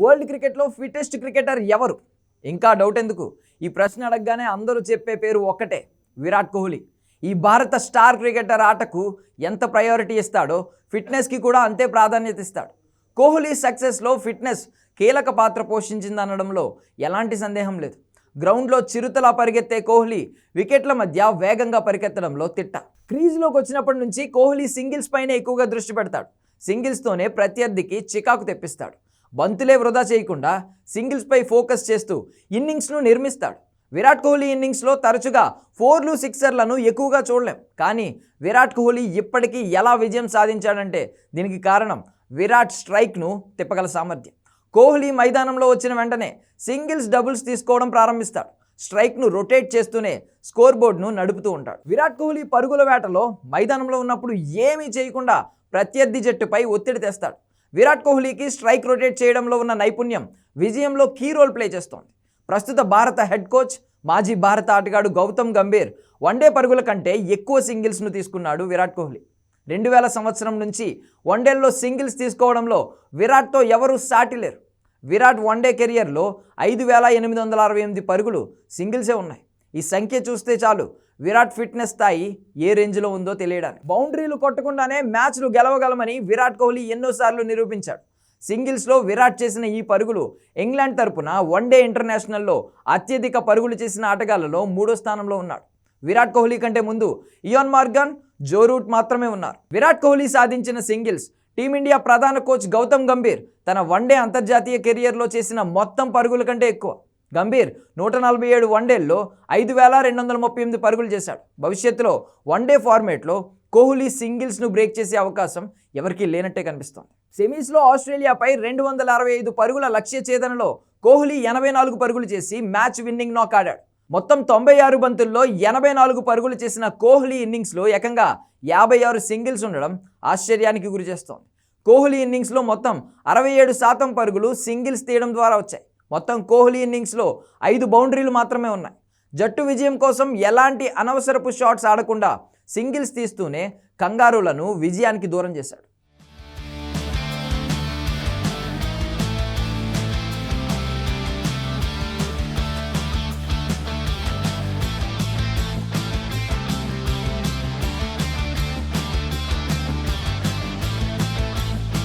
World క్రికెట్లో fittest cricketer ఎవరు? ఇంకా డౌట్ ఎందుకు? ఈ ప్రశ్న అడగగానే అందరూ చెప్పే పేరు ఒక్కటే విరాట్ కోహ్లీ. ఈ భారత స్టార్ క్రికెటర్ ఆటకు ఎంత ప్రయారిటీ ఇస్తాడో ఫిట్నెస్కి కూడా అంతే ప్రాధాన్యత ఇస్తాడు. కోహ్లీ సక్సెస్లో ఫిట్నెస్ కీలక పాత్ర పోషించిందనడంలో ఎలాంటి సందేహం లేదు. గ్రౌండ్లో చిరుతలా పరిగెత్తే కోహ్లీ వికెట్ల మధ్య వేగంగా పరిగెత్తడంలో తిట్ట. క్రీజ్లోకి వచ్చినప్పటి నుంచి కోహ్లీ సింగిల్స్ పైన ఎక్కువగా దృష్టి పెడతాడు. సింగిల్స్తోనే ప్రత్యర్థికి చికాకు తెప్పిస్తాడు. బంతులే వృధా చేయకుండా సింగిల్స్పై ఫోకస్ చేస్తూ ఇన్నింగ్స్ను నిర్మిస్తాడు. విరాట్ కోహ్లీ ఇన్నింగ్స్లో తరచుగా ఫోర్లు సిక్సర్లను ఎక్కువగా చూడలేం. కానీ విరాట్ కోహ్లీ ఇప్పటికీ ఎలా విజయం సాధించాడంటే దీనికి కారణం విరాట్ స్ట్రైక్ను తిప్పగల సామర్థ్యం. కోహ్లీ మైదానంలో వచ్చిన వెంటనే సింగిల్స్ డబుల్స్ తీసుకోవడం ప్రారంభిస్తాడు. స్ట్రైక్ను రొటేట్ చేస్తూనే స్కోర్ బోర్డును నడుపుతూ ఉంటాడు. విరాట్ కోహ్లీ పరుగుల వేటలో మైదానంలో ఉన్నప్పుడు ఏమీ చేయకుండా ప్రత్యర్థి జట్టుపై ఒత్తిడి తెస్తాడు. విరాట్ కోహ్లీకి స్ట్రైక్ రొటేట్ చేయడంలో ఉన్న నైపుణ్యం విజయంలో కీ రోల్ ప్లే చేస్తోంది. ప్రస్తుత భారత హెడ్ కోచ్ మాజీ భారత ఆటగాడు గౌతమ్ గంభీర్ వన్డే పరుగుల కంటే ఎక్కువ సింగిల్స్ను తీసుకున్నాడు విరాట్ కోహ్లీ. రెండు వేల సంవత్సరం నుంచి వన్డేల్లో సింగిల్స్ తీసుకోవడంలో విరాట్తో ఎవరూ సాటిలేరు విరాట్ వన్డే కెరియర్లో ఐదు వేల ఎనిమిది వందల అరవై ఎనిమిది పరుగులు సింగిల్సే ఉన్నాయి. ఈ సంఖ్య చూస్తే చాలు విరాట్ ఫిట్నెస్ స్థాయి ఏ రేంజ్లో ఉందో తెలియడానికి. బౌండరీలు కొట్టకుండానే మ్యాచ్లు గెలవగలమని విరాట్ కోహ్లీ ఎన్నోసార్లు నిరూపించాడు. సింగిల్స్లో విరాట్ చేసిన ఈ పరుగులు ఇంగ్లాండ్ తరపున వన్డే ఇంటర్నేషనల్లో అత్యధిక పరుగులు చేసిన ఆటగాళ్ళలో మూడో స్థానంలో ఉన్నాడు. విరాట్ కోహ్లీ కంటే ముందు ఇయోన్ మార్గన్ జో రూట్ మాత్రమే ఉన్నారు. విరాట్ కోహ్లీ సాధించిన సింగిల్స్ టీమిండియా ప్రధాన కోచ్ గౌతమ్ గంభీర్ తన వన్డే అంతర్జాతీయ కెరియర్లో చేసిన మొత్తం పరుగుల కంటే ఎక్కువ. గంభీర్ నూట నలభై ఏడు వన్డేల్లో ఐదు వేల రెండు వందల ముప్పై ఎనిమిది పరుగులు చేశాడు. భవిష్యత్తులో వన్డే ఫార్మేట్లో కోహ్లీ సింగిల్స్ను బ్రేక్ చేసే అవకాశం ఎవరికీ లేనట్టే కనిపిస్తోంది. సెమీస్లో ఆస్ట్రేలియాపై రెండు వందల అరవై ఐదు పరుగుల లక్ష్య ఛేదనలో కోహ్లీ ఎనభై నాలుగు పరుగులు చేసి మ్యాచ్ విన్నింగ్ నాక్ ఆడాడు. మొత్తం తొంభై ఆరు బంతుల్లో ఎనభై నాలుగు పరుగులు చేసిన కోహ్లీ ఇన్నింగ్స్లో ఏకంగా యాభై ఆరు సింగిల్స్ ఉండడం ఆశ్చర్యానికి గురిచేస్తోంది. కోహ్లీ ఇన్నింగ్స్లో మొత్తం అరవై ఏడు శాతం పరుగులు సింగిల్స్ తీయడం ద్వారా వచ్చాయి. మొత్తం కోహ్లీ ఇన్నింగ్స్లో ఐదు బౌండరీలు మాత్రమే ఉన్నాయి. జట్టు విజయం కోసం ఎలాంటి అనవసరపు షాట్స్ ఆడకుండా సింగిల్స్ తీస్తూనే కంగారులను విజయానికి దూరం చేశాడు.